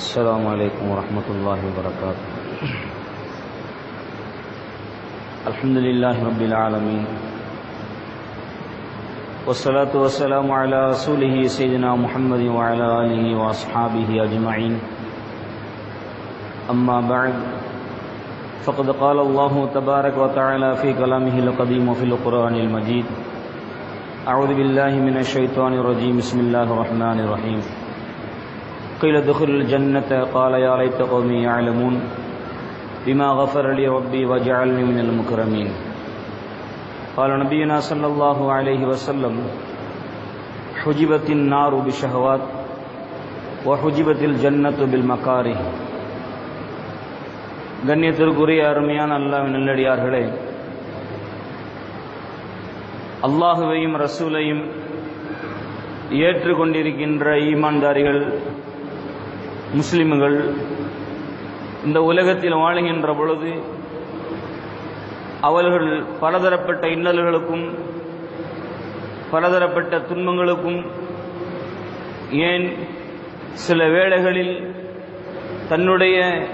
السلام عليكم ورحمة الله وبركاته. الحمد لله رب العالمين. والصلاة والسلام على رسوله سيدنا محمد وعلى آله وأصحابه أجمعين. أما بعد، فقد قال الله تبارك وتعالى في كلامه القديم وفي القرآن المجيد أعوذ بالله من الشيطان الرجيم. بسم الله الرحمن الرحيم. قيل ادخل الجنة قال يا ليت قومي يعلمون بما غفر لي ربي وجعلني من المكرمين قال نبينا صلى الله عليه وسلم حجبت النار بشهوات وحجبت الجنة بالمكاره கண்ணியத்திற்குரிய அருமையான அல்லாவின் நல்லடியார்களே அல்லாஹுவையும் ரசூலையும் ஏற்றுக்கொண்டிருக்கின்ற ஈமான்தாரிகள் முஸ்லிம்கள் இந்த உலகத்தில் வாழுகின்ற பொழுது அவர்கள் பலதரப்பட்ட இன்னல்களுக்கும் பலதரப்பட்ட துன்பங்களுக்கும் ஏன் சில வேளைகளில் தன்னுடைய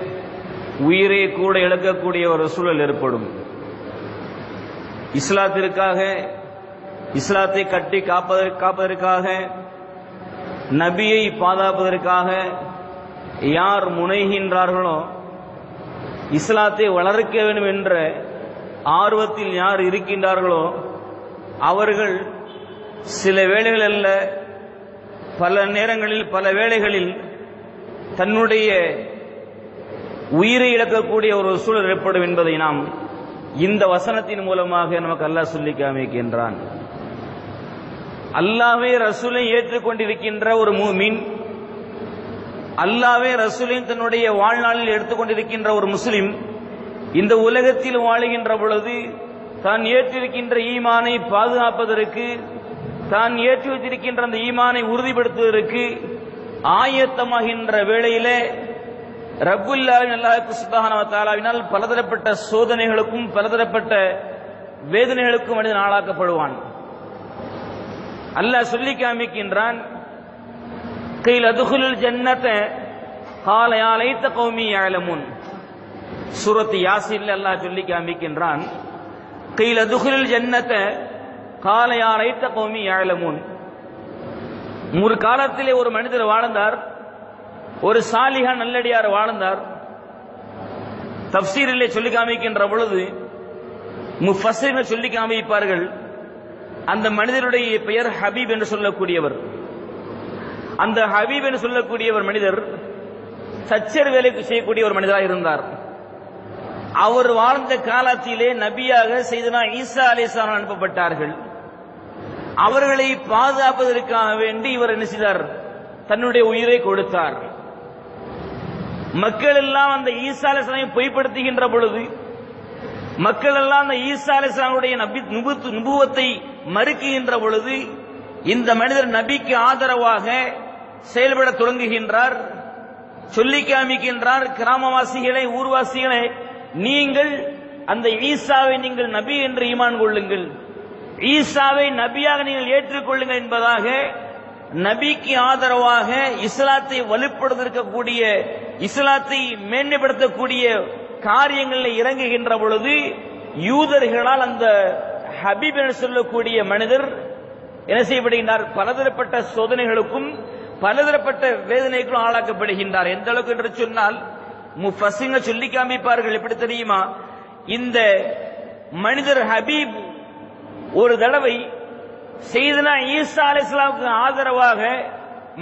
உயிரை கூட இழக்கக்கூடிய ஒரு சூழல் ஏற்படும். இஸ்லாத்திற்காக இஸ்லாத்தை கட்டி காப்பதற்காக நபியை பாதுகாப்பதற்காக யார் முனைகின்றார்களோ இஸ்லாத்தை வளர்க்க வேண்டும் என்ற ஆர்வத்தில் யார் இருக்கின்றார்களோ அவர்கள் சில வேளைகள் அல்ல பல நேரங்களில் பல வேளைகளில் தன்னுடைய உயிரை இழக்கக்கூடிய ஒரு சூழல் ஏற்படும் என்பதை நாம் இந்த வசனத்தின் மூலமாக நமக்கு அல்லாஹ் சொல்லி காமிக்கின்றான். அல்லாவே ரசூலை ஏற்றுக்கொண்டிருக்கின்ற ஒரு மூமின் அல்லாவே ரசூலின் தன்னுடைய வாழ்நாளில் எடுத்துக்கொண்டிருக்கின்ற ஒரு முஸ்லிம் இந்த உலகத்தில் வாழுகின்ற பொழுது தான் ஏற்றிருக்கின்ற ஈமானை பாதுகாப்பதற்கு தான் ஏற்றி வைத்திருக்கின்ற அந்த ஈமானை உறுதிப்படுத்துவதற்கு ஆயத்தமாகின்ற வேளையிலே ரகுல்லாவின் அல்லாஹுக்கு சுபஹானவ தாலாவினால் பலதரப்பட்ட சோதனைகளுக்கும் பலதரப்பட்ட வேதனைகளுக்கும் மனிதன் ஆளாக்கப்படுவான். அல்லாஹ் சொல்லி காமிக்கின்றான் கையில் அதுகுலில் ஜன்னத்தை காலையாலைத்த கௌமி யாழமுன் சூரத்து யாசின்ல அல்லாஹ் சொல்லி காமிக்கின்றான் கையில் அதுகுலில் ஜன்னத்தை காலையாலைத்த கௌமி யாழமுன் ஒரு காலத்திலே ஒரு மனிதர் வாழ்ந்தார் ஒரு சாலிகா நல்லடியார் வாழ்ந்தார். தப்சீரிலே சொல்லி காமிக்கின்ற பொழுது முஃபஸிர்கள் சொல்லி காமிப்பார்கள் அந்த மனிதருடைய பெயர் ஹபீப் என்று சொல்லக்கூடியவர். அந்த ஹபீப் என்று சொல்லக்கூடியவர் மனிதர் சச்சர் வேலைக்கு செய்யக்கூடிய ஒரு மனிதராக இருந்தார். அவர் வாழ்ந்த காலத்திலே நபியாக செய்தனா ஈசா அலிசான் அனுப்பப்பட்டார்கள். அவர்களை பாதுகாப்பதற்காக வேண்டி இவர் என்ன செய்தார்? தன்னுடைய உயிரை கொடுத்தார். மக்கள் எல்லாம் அந்த ஈசா அலிஸ்லாமை பொய்ப்படுத்துகின்ற பொழுது மக்கள் எல்லாம் அந்த ஈசா அலிஸ்லாமுடைய நபி நுபுவத்தை மறுக்குகின்ற பொழுது இந்த மனிதர் நபிக்கு ஆதரவாக செயல்பட தொடங்குகின்றார் சொல்லி காமிக்கின்றார் கிராமவாசிகளை ஊர்வாசிகளை நீங்கள் அந்த ஈசாவை நீங்கள் நபி என்று ஈமான் கொள்ளுங்கள். ஈசாவை நபியாக நீங்கள் ஏற்றுக்கொள்ளுங்கள் என்பதாக நபிக்கு ஆதரவாக இஸ்லாத்தை வலுப்படுத்திருக்கக்கூடிய இஸ்லாத்தை மேன்மைப்படுத்தக்கூடிய காரியங்களில் இறங்குகின்ற பொழுது யூதர்களால் அந்த ஹபீப் என்று சொல்லக்கூடிய மனிதர் என்ன செய்யப்படுகின்றார்? பலதரப்பட்ட சோதனைகளுக்கும் பலதரப்பட்ட வேதனைகளும் ஆளாக்கப்படுகின்றார். எந்த அளவுக்கு என்று சொன்னால் முஃபசிங்க சொல்லி காமிப்பார்கள். எப்படி தெரியுமா? இந்த மனிதர் ஹபீப் ஒரு தடவை செய்தனா ஈசா அலி இஸ்லாமுக்கு ஆதரவாக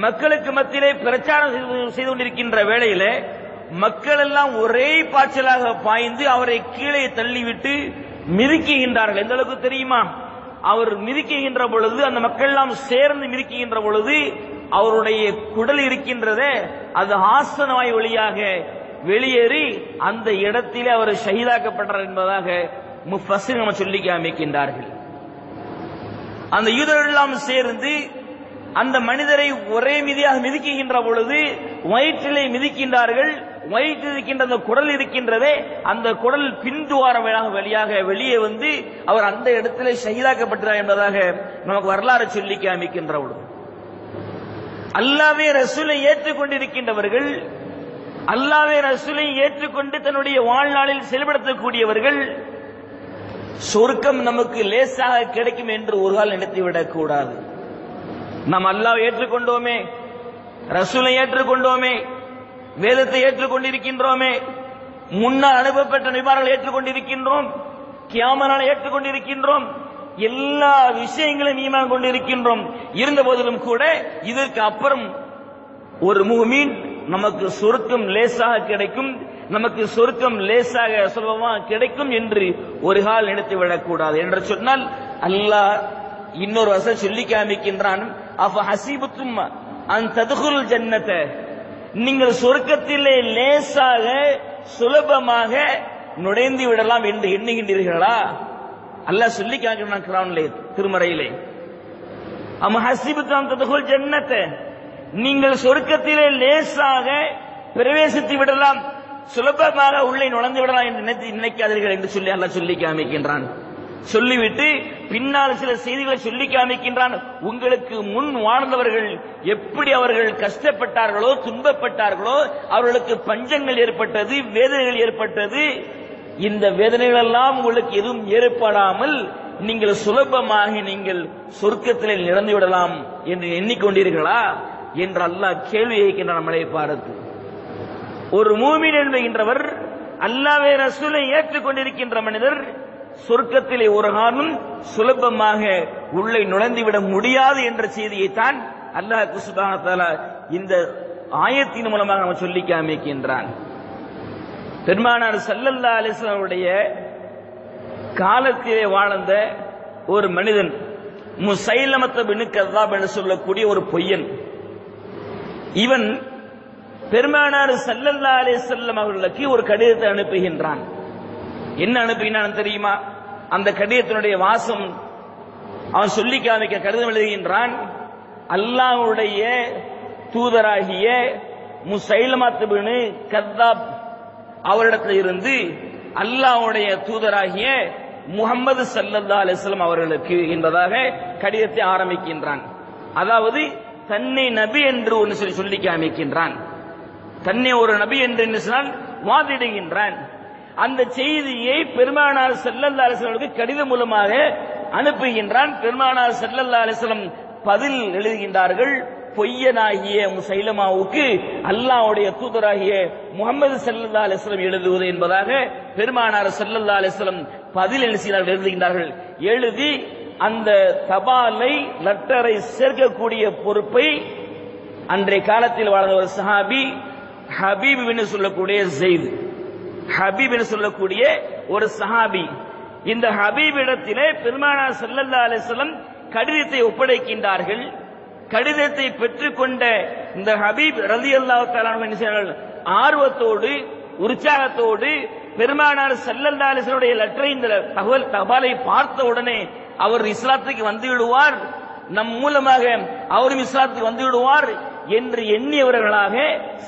மக்களுக்கு மத்தியிலே பிரச்சாரம் செய்து கொண்டிருக்கின்ற வேளையில மக்கள் எல்லாம் ஒரே பாய்ச்சலாக பாய்ந்து அவரை கீழே தள்ளிவிட்டு மிதிக்குகின்றார்கள் எந்த அளவுக்கு தெரியுமா? அவர் மிதிக்குகின்ற பொழுது அந்த மக்கள் எல்லாம் சேர்ந்து மிதிக்குகின்ற பொழுது அவருடைய குடல் இருக்கின்றதே அது ஹாசனவாய் வழியாக வெளியேறி அந்த இடத்திலே அவர் ஷஹீதாக்கப்பட்டார் என்பதாக முஃபசிர் நம்ம சொல்லி காமிக்கின்றார்கள். அந்த யூதர்கள் எல்லாம் சேர்ந்து அந்த மனிதரை ஒரே மிதியாக மிதிக்குகின்ற பொழுது வயிற்றிலே மிதிக்கின்றார்கள் வயிற்றில் இருக்கின்ற அந்த குடல் இருக்கின்றதே அந்த குடல் பின்துவார வழியாக வெளியே வந்து அவர் அந்த இடத்திலே ஷஹீதாக்கப்பட்டார் என்பதாக நமக்கு வரலாறு சொல்லி காமிக்கின்ற பொழுது. அல்லாவே ரசூலை ஏற்றுக்கொண்டிருக்கின்றவர்கள் அல்லாவே ரசூலை ஏற்றுக்கொண்டு தன்னுடைய வாழ்நாளில் செயல்படுத்தக்கூடியவர்கள் சொர்க்கம் நமக்கு லேசாக கிடைக்கும் என்று ஒரு கால் நடத்திவிடக் கூடாது. நாம் அல்லாஹ் ஏற்றுக்கொண்டோமே ரசூலை ஏற்றுக்கொண்டோமே வேதத்தை ஏற்றுக்கொண்டிருக்கின்றோமே முன்னால் அனுப்பப்பட்ட நிபாரங்களை ஏற்றுக்கொண்டிருக்கின்றோம் கியாமனால் ஏற்றுக்கொண்டிருக்கின்றோம் எல்லா விஷயங்களும் ஈமான் கொண்டிருக்கின்றோம். இருந்த போதிலும் கூட இதற்கு அப்புறம் ஒரு முகமீன் நமக்கு சொருக்கம் லேசாக கிடைக்கும் நமக்கு சொருக்கம் லேசாக சுலபமாக கிடைக்கும் என்று ஒரு கால் நினைத்து விடக்கூடாது என்று சொன்னால் அல்லாஹ் இன்னொரு வசம் சொல்லி காமிக்கின்றான் அப்ப ஹசீபத்தும் அந்த ததுகுல் ஜன்னத்தை. நீங்கள் சொர்க்கத்திலே லேசாக சுலபமாக நுழைந்து விடலாம் என்று எண்ணுகின்றீர்களா? அல்லாஹ் சொல்லி காமிக்கிறான் குரான்லே திருமறையிலே. அம் ஹசிபுத்தாம் ததுகுல் ஜன்னத்தை. நீங்கள் சொர்க்கத்திலே லேசாக பிரவேசித்து விடலாம். சுலபமாக உள்ளே நுழைந்து விடலாம் என்று நினைத்து நினைக்காதீர்கள் என்று சொல்லி அல்லாஹ் சொல்லி காமிக்கின்றான். சொல்லிவிட்டு பின்னால் சில செய்திகளை சொல்லி காமிக்கின்றான். உங்களுக்கு முன் வாழ்ந்தவர்கள் எப்படி அவர்கள் கஷ்டப்பட்டார்களோ துன்பப்பட்டார்களோ அவர்களுக்கு பஞ்சங்கள் ஏற்பட்டது வேதனைகள் ஏற்பட்டது இந்த வேதனைகள் எல்லாம் உங்களுக்கு எதுவும் ஏற்படாமல் நீங்கள் சுலபமாக நீங்கள் சொர்க்கத்திலே நிறந்து விடலாம் என்று எண்ணிக்கொண்டீர்களா என்று அல்லாஹ் கேள்வி கேட்கின்ற நம்மளை பார்த்து. ஒரு மூமின் என்கின்றவர் அல்லாவே ரசூலை ஏற்றுக்கொண்டிருக்கின்ற மனிதர் சொர்க்கத்திலே ஒரு காலம் சுலபமாக உள்ளே நுழைந்துவிட முடியாது என்ற செய்தியைத்தான் அல்லாஹ் குசுபான இந்த ஆயத்தின் மூலமாக நம்ம சொல்லி காமிக்கின்றான். பெருமானார் சல்லல்லா அலிஸ்லாமுடைய காலத்திலே வாழ்ந்த ஒரு மனிதன் முசைலமத்த கதாப் என்று சொல்லக்கூடிய ஒரு பொய்யன். இவன் பெருமானார் சல்லல்லா அலிசல்லம் அவர்களுக்கு ஒரு கடிதத்தை அனுப்புகின்றான். என்ன அனுப்புகிறான் தெரியுமா? அந்த கடிதத்தினுடைய வாசம். அவன் சொல்லி காமிக்க கடிதம் எழுதுகின்றான் அல்லாஹுடைய தூதராகிய முசைலமத்தபின் கத்தாப் அவரிடத்தில் இருந்து அல்லாஹ்வுடைய தூதராகிய முகமது சல்லல்லா அலிஸ்லாம் அவர்களுக்கு என்பதாக கடிதத்தை ஆரம்பிக்கின்றான். அதாவது தன்னை நபி என்று ஒன்று சொல்லி சொல்லி காமிக்கின்றான். தன்னை ஒரு நபி என்று என்ன சொன்னால் வாதிடுகின்றான். அந்த செய்தியை பெருமானார் செல்லல்லா அலிஸ்லாமுக்கு கடிதம் மூலமாக அனுப்புகின்றான். பெருமானார் செல்லல்லா அலிஸ்லாம் பதில் எழுதுகின்றார்கள். பொய்யனாகிய முசைலமாவுக்கு அல்லாஹ்வுடைய தூதராகிய முகமது சல்லா அலிஸ்லம் எழுதுவது என்பதாக பெருமானார் சல்லல்லா அலிஸ்லம் பதில் எழுதுகிறார்கள் எழுதுகின்றார்கள். எழுதி அந்த தபாலை லெட்டரை சேர்க்கக்கூடிய பொறுப்பை அன்றைய காலத்தில் வாழ்ந்த ஒரு சஹாபி ஹபீப் என்று சொல்லக்கூடிய ஜெயித். ஹபீப் என்று சொல்லக்கூடிய ஒரு சஹாபி. இந்த ஹபீப் இடத்திலே பெருமானார் சல்லல்லா அலிஸ்லம் கடிதத்தை ஒப்படைக்கின்றார்கள். கடிதத்தை பெற்றுக்கொண்ட இந்த ஹபீப் ரதி அல்லாஹ் ஆர்வத்தோடு உற்சாகத்தோடு பெருமானார் சல்லல்லா லெட்டரை இந்த தகவல் தபாலை பார்த்த உடனே அவர் இஸ்லாத்துக்கு வந்து விடுவார். நம் மூலமாக அவரும் இஸ்லாத்துக்கு வந்து விடுவார் என்று எண்ணியவர்களாக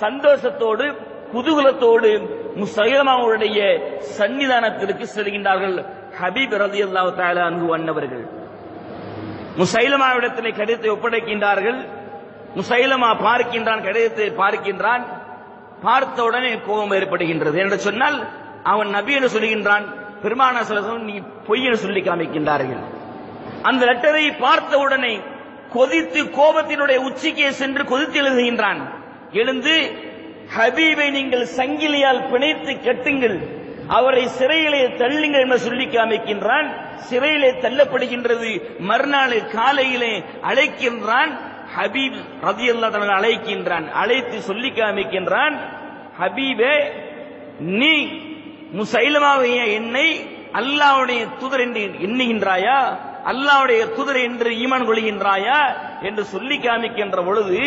சந்தோஷத்தோடு குதூகலத்தோடு முசைலமாவுடைய சன்னிதானத்திற்கு செல்கின்றார்கள் ஹபீப் ரதி அல்லாஹ் தாலா அன்பு வண்ணவர்கள் முசைலமாவிடத்திலே கடிதத்தை ஒப்படைக்கின்றார்கள். முசைலமா பார்க்கின்றான் கடிதத்தை பார்க்கின்றான். பார்த்த உடனே கோபம் ஏற்படுகின்றது. என்று சொன்னால் அவன் நபி என்று சொல்லுகின்றான் பெருமானசுரசம் நீ பொய் என்று சொல்லி காமிக்கின்றார்கள். அந்த லெட்டரை பார்த்த உடனே கொதித்து கோபத்தினுடைய உச்சிக்கே சென்று கொதித்து எழுதுகின்றான். எழுந்து ஹபீபை நீங்கள் சங்கிலியால் பிணைத்து கட்டுங்கள். அவரை சிறையிலே தள்ளுங்கள் என்று சொல்லி காமிக்கின்றான். சிறையிலே தள்ளப்படுகின்றது. மறுநாள் காலையிலே அழைக்கின்றான். ஹபீப் ரதி அல்லா அழைக்கின்றான். அழைத்து சொல்லி காமிக்கின்றான் ஹபீபே நீ முசைலமாவிய என்னை அல்லாவுடைய தூதர் என்று எண்ணுகின்றாயா? அல்லாவுடைய தூதர் என்று ஈமான் கொள்கின்றாயா என்று சொல்லி காமிக்கின்ற பொழுது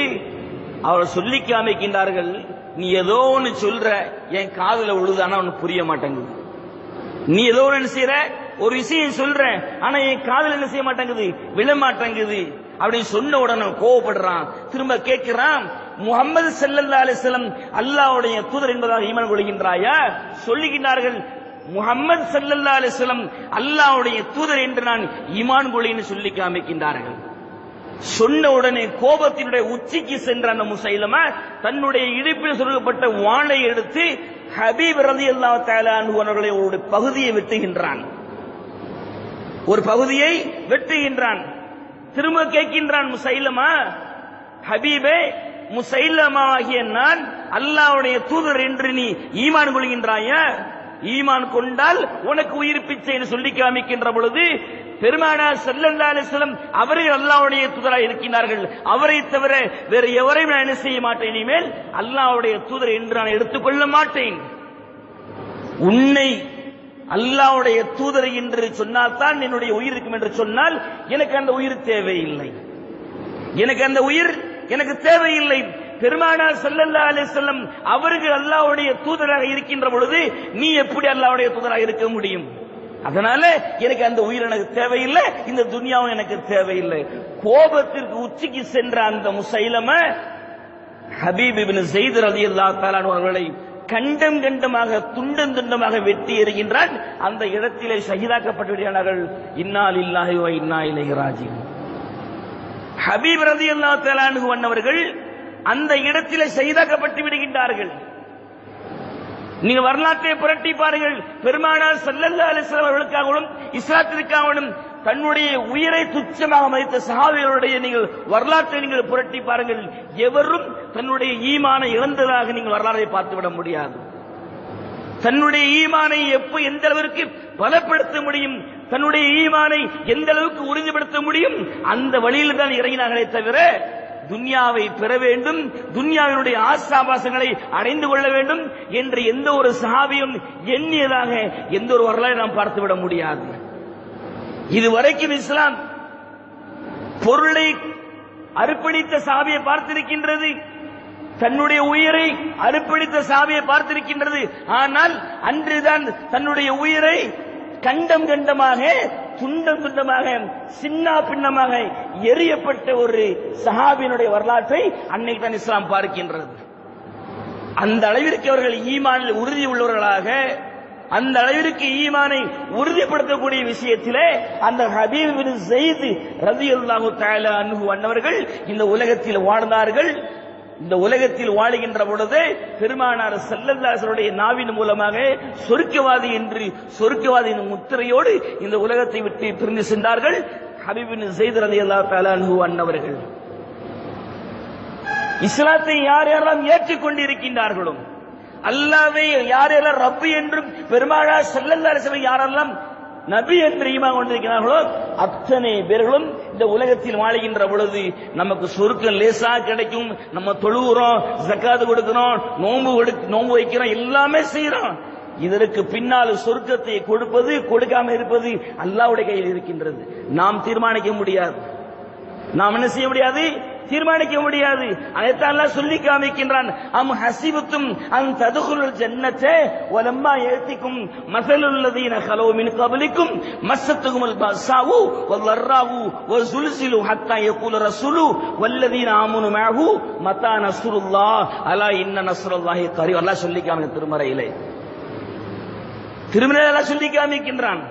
அவர் சொல்லி காமிக்கின்றார்கள் நீ ஏதோ ஒன்று சொல்ற என் காதுல உழுதானா ஒன்னு புரிய மாட்டேங்குது. நீ ஏதோ ஒன்று செய்யற ஒரு விஷயம் சொல்ற ஆனா என் காதுல என்ன செய்ய மாட்டேங்குது? விழ மாட்டேங்குது. அப்படின்னு சொன்ன உடனே கோவப்படுறான். திரும்ப கேட்கிறான் முகமது செல்லல்லா அலிஸ்லம் அல்லாவுடைய தூதர் என்பதாக ஈமான் கொள்கின்றாயா? சொல்லுகின்றார்கள் முகமது செல்லல்லா அலிஸ்லம் அல்லாவுடைய தூதர் என்று நான் ஈமான் கொலின்னு சொல்லி காமிக்கின்றார்கள் சொன்ன உடனே கோபத்தினுடைய உச்சிக்கு சென்ற அந்த முசைலமா தன்னுடைய இடுப்பில் சொருகப்பட்ட வாளை எடுத்து ஹபீப் ரதி அல்லா அவர்களை ஒரு பகுதியை வெட்டுகின்றான். ஒரு பகுதியை வெட்டுகின்றான். திரும்ப கேட்கின்றான் முசைலமா ஹபீபே முசைலமா ஆகிய நான் அல்லாவுடைய தூதர் என்று நீ ஈமான் கொள்கின்றாயா? ஈமான் கொண்டால் உனக்கு உயிர் பிச்சை என்று சொல்லி காமிக்கின்ற பொழுது பெருமானார் செல்லல்லா அலிஸ்லம் அவரே அல்லாவுடைய தூதராக இருக்கின்றார்கள். அவரை தவிர வேறு எவரையும் நான் என்ன செய்ய மாட்டேன்? இனிமேல் அல்லாவுடைய தூதர் என்று நான் எடுத்துக்கொள்ள மாட்டேன். உன்னை அல்லாவுடைய தூதர் என்று சொன்னால்தான் என்னுடைய உயிர் இருக்கும் என்று சொன்னால் எனக்கு அந்த உயிர் தேவையில்லை. எனக்கு அந்த உயிர் எனக்கு தேவையில்லை. பெருமானார் அலே செல்லம் அவர்கள் அல்லாவுடைய தூதராக இருக்கின்ற பொழுது நீ எப்படி அல்லாவுடைய தூதராக இருக்க முடியும்? அதனால எனக்கு அந்த உயிர் எனக்கு தேவையில்லை இந்த துனியாவும் எனக்கு தேவையில்லை. கோபத்திற்கு உச்சிக்கு சென்ற அந்த முசைலம ஹபீப் இபின் செய்து ரதி அல்லா அவர்களை கண்டம் கண்டமாக துண்டம் துண்டமாக வெட்டி எறிகின்றான். அந்த இடத்திலே ஷஹீதாக்கப்பட்டு விடுகிறார்கள் இன்னால் இல்லாஹி இன்னா இலைஹி ஹபீப் ரதி அல்லா அவர்கள் அந்த இடத்திலே செய்தாக்கப்பட்டு விடுகின்றார்கள். நீங்க வரலாற்றை புரட்டி பாருங்கள். பெருமானார் சல்லல்லா அலிஸ்லாம் அவர்களுக்காகவும் இஸ்லாத்திற்காகவும் தன்னுடைய உயிரை துச்சமாக மதித்த சஹாபிகளுடைய நீங்கள் வரலாற்றை நீங்கள் புரட்டி பாருங்கள். எவரும் தன்னுடைய ஈமான இழந்ததாக நீங்கள் வரலாறை பார்த்துவிட முடியாது. தன்னுடைய ஈமானை எப்ப எந்த அளவிற்கு பலப்படுத்த முடியும் தன்னுடைய ஈமானை எந்த அளவுக்கு உறுதிப்படுத்த முடியும் அந்த வழியில் தான் இறங்கினார்களே தவிர துன்யாவை பெற வேண்டும் துன்யாவினுடைய ஆசாபாசங்களை அடைந்து கொள்ள வேண்டும் என்று எந்த ஒரு சஹாபியும் எண்ணியதாக எந்த ஒரு வரலாறு நாம் பார்த்துவிட முடியாது. இதுவரைக்கும் இஸ்லாம் பொருளை அர்ப்பணித்த சாவியை பார்த்திருக்கின்றது தன்னுடைய உயிரை அர்ப்பணித்த சாவியை பார்த்திருக்கின்றது. ஆனால் அன்றுதான் தன்னுடைய உயிரை கண்டம் கண்டமாக துண்டம் துண்டமாக சின்ன பின்னமாக எரியப்பட்ட ஒரு சஹாபியினுடைய வரலாற்றை அன்னைக்கு தான் இஸ்லாம் பார்க்கின்றது. அந்த அளவிற்கு அவர்கள் ஈமானில் உறுதி உள்ளவர்களாக அந்த அளவிற்கு ஈமானை உறுதிப்படுத்தக்கூடிய விஷயத்திலே அந்த ஹபீப் பின் ஜெயித் ரலியல்லாஹு தஆலா அன்ஹு அன்னவர்கள் இந்த உலகத்தில் வாழ்ந்தார்கள். இந்த உலகத்தில் வாழுகின்ற பொழுது பெருமானார் செல்லல்லாசருடைய நாவின் மூலமாக சொர்க்கவாதி என்று சொர்க்கவாதியின் முத்திரையோடு இந்த உலகத்தை விட்டு பிரிந்து சென்றார்கள். ஹபீபின் செய்து ரதி அல்லா தாலு அன்னவர்கள். இஸ்லாத்தை யார் யாரெல்லாம் ஏற்றுக்கொண்டிருக்கின்றார்களோ அல்லாவை யார் யாரெல்லாம் ரப்பு என்றும் பெருமானார் செல்லல்லாசரை யாரெல்லாம் நபி என்று ஈமான் கொண்டிருக்கிறார்களோ அத்தனை பேர்களும் இந்த உலகத்தில் வாழ்கின்ற பொழுது நமக்கு சொருக்கம் லேசா கிடைக்கும். நம்ம தொழுகிறோம் ஜக்காது கொடுக்கிறோம் நோன்பு கொடுக்க நோன்பு வைக்கிறோம் எல்லாமே செய்யறோம். இதற்கு பின்னால் சொர்க்கத்தை கொடுப்பது கொடுக்காம இருப்பது அல்லாவுடைய கையில் இருக்கின்றது. நாம் தீர்மானிக்க முடியாது. நாம் என்ன செய்ய முடியாது? தீர்மானிக்க முடியாது. அதைத்தான் சொல்லி காமிக்கின்றான். அம் ஹசிபுத்தும் அன் ததுகுல் ஜன்னத்தே ஒலம்மா ஏத்திக்கும் மசலுள்ளதீன ஹலோ மின் கபலிக்கும் மஸ்ஸத்துக்கும் அல் பஸாவு வல்லர்ராவு வஸுல்சிலு ஹத்தா யகூல ரசூலு வல்லதீன ஆமனு மஅஹு மத்தா நஸ்ருல்லாஹ் அலா இன்ன நஸ்ருல்லாஹி கரீம். அல்லாஹ் சொல்லி காமிக்க திருமறையிலே. திருமறையில சொல்லி காமிக்கின்றான்.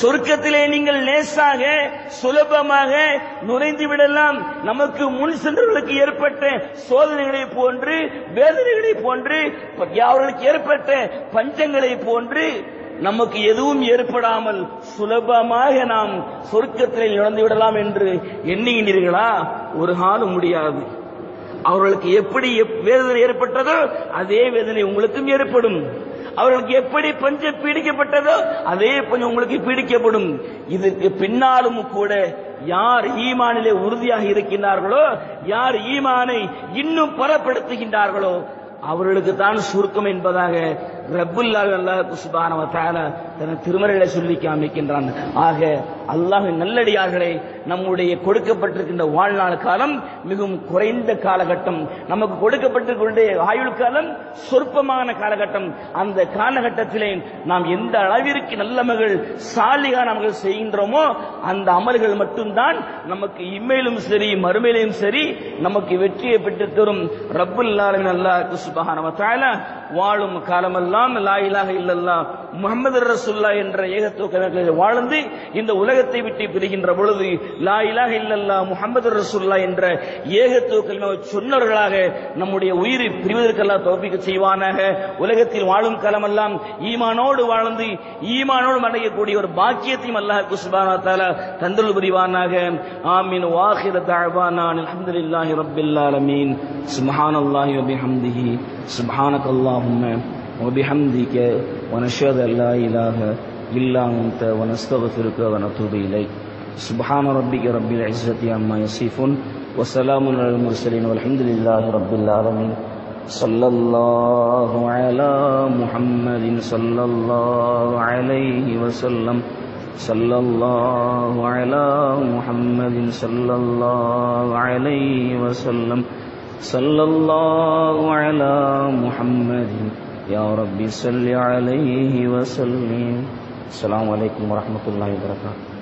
சொர்க்கத்திலே நீங்கள் லேசாக சுலபமாக நுழைந்து விடலாம். நமக்கு முன் சென்றவர்களுக்கு ஏற்பட்ட சோதனைகளை போன்று வேதனைகளை போன்று அவர்களுக்கு ஏற்பட்ட பஞ்சங்களை போன்று நமக்கு எதுவும் ஏற்படாமல் சுலபமாக நாம் சொர்க்கத்திலே நுழைந்து விடலாம் என்று எண்ணுகின்றீர்களா ஒரு காலம் முடியாது. அவர்களுக்கு எப்படி வேதனை ஏற்பட்டதோ அதே வேதனை உங்களுக்கும் ஏற்படும். அவர்களுக்கு எப்படி பஞ்சம் பீடிக்கப்பட்டதோ அதே பஞ்சம் உங்களுக்கு பீடிக்கப்படும். இதற்கு பின்னாலும் கூட யார் ஈமானிலே உறுதியாக இருக்கின்றார்களோ யார் ஈமானை இன்னும் பலப்படுத்துகின்றார்களோ அவர்களுக்கு தான் சுருக்கம் என்பதாக ரப்புல்லாஹ் அல்லாஹு சுபானவ தால தன திருமறையில சொல்லி காமிக்கின்றான் ஆக அல்லாஹ் நல்லடியார்களே நம்முடைய கொடுக்கப்பட்டிருக்கின்ற வாழ்நாள் காலம் மிகவும் குறைந்த காலகட்டம். நமக்கு கொடுக்கப்பட்டிருக்கின்ற ஆயுள் காலம் சொற்பமான காலகட்டம். அந்த காலகட்டத்திலே நாம் எந்த அளவிற்கு நல்ல மகள் சாலிகா நமக்கு செய்கின்றோமோ அந்த அமல்கள் மட்டும்தான் நமக்கு இம்மையிலும் சரி மறுமையிலும் சரி நமக்கு வெற்றியை பெற்று தரும் ரப்புல் அல்லாஹ் சுபஹானவ வாழும் வாழும் காலமெல்லாம் லா இலாஹ இல்லல்லா முகமது ரசுல்லா என்ற ஏகத்துவ கணக்கில் வாழ்ந்து இந்த உலகத்தை விட்டு பிரிகின்ற பொழுது லா இலாஹ இல்லல்லா முகமது ரசுல்லா என்ற ஏகத்துவ சொன்னவர்களாக நம்முடைய உயிரை பிரிவதற்கெல்லாம் தோப்பிக்க செய்வானாக. உலகத்தில் வாழும் காலமெல்லாம் ஈமானோடு வாழ்ந்து ஈமானோடு அடையக்கூடிய ஒரு பாக்கியத்தையும் அல்லாஹ் குஸ்பானா தாலா தந்தல் புரிவானாக. ஆமீன். வாஹிர தஅவானா. அல்ஹம்துலில்லாஹி ரப்பில் ஆலமீன். சுப்ஹானல்லாஹி வ பிஹம்திஹி. அல்லாஹும்ம وبحمدك ونشهد أن لا إله إلا أنت ونستغفرك ونتوب إليك. سبحان ربك رب العزة عما يصفون وسلام على المرسلين والحمد لله رب العالمين. صلى الله على محمد صلى الله عليه وسلم. صلى الله على محمد صلى الله عليه وسلم. صلى الله على محمد یا ربی صلی علیہ وسلم. السلام علیکم ورحمۃ اللہ وبرکاتہ.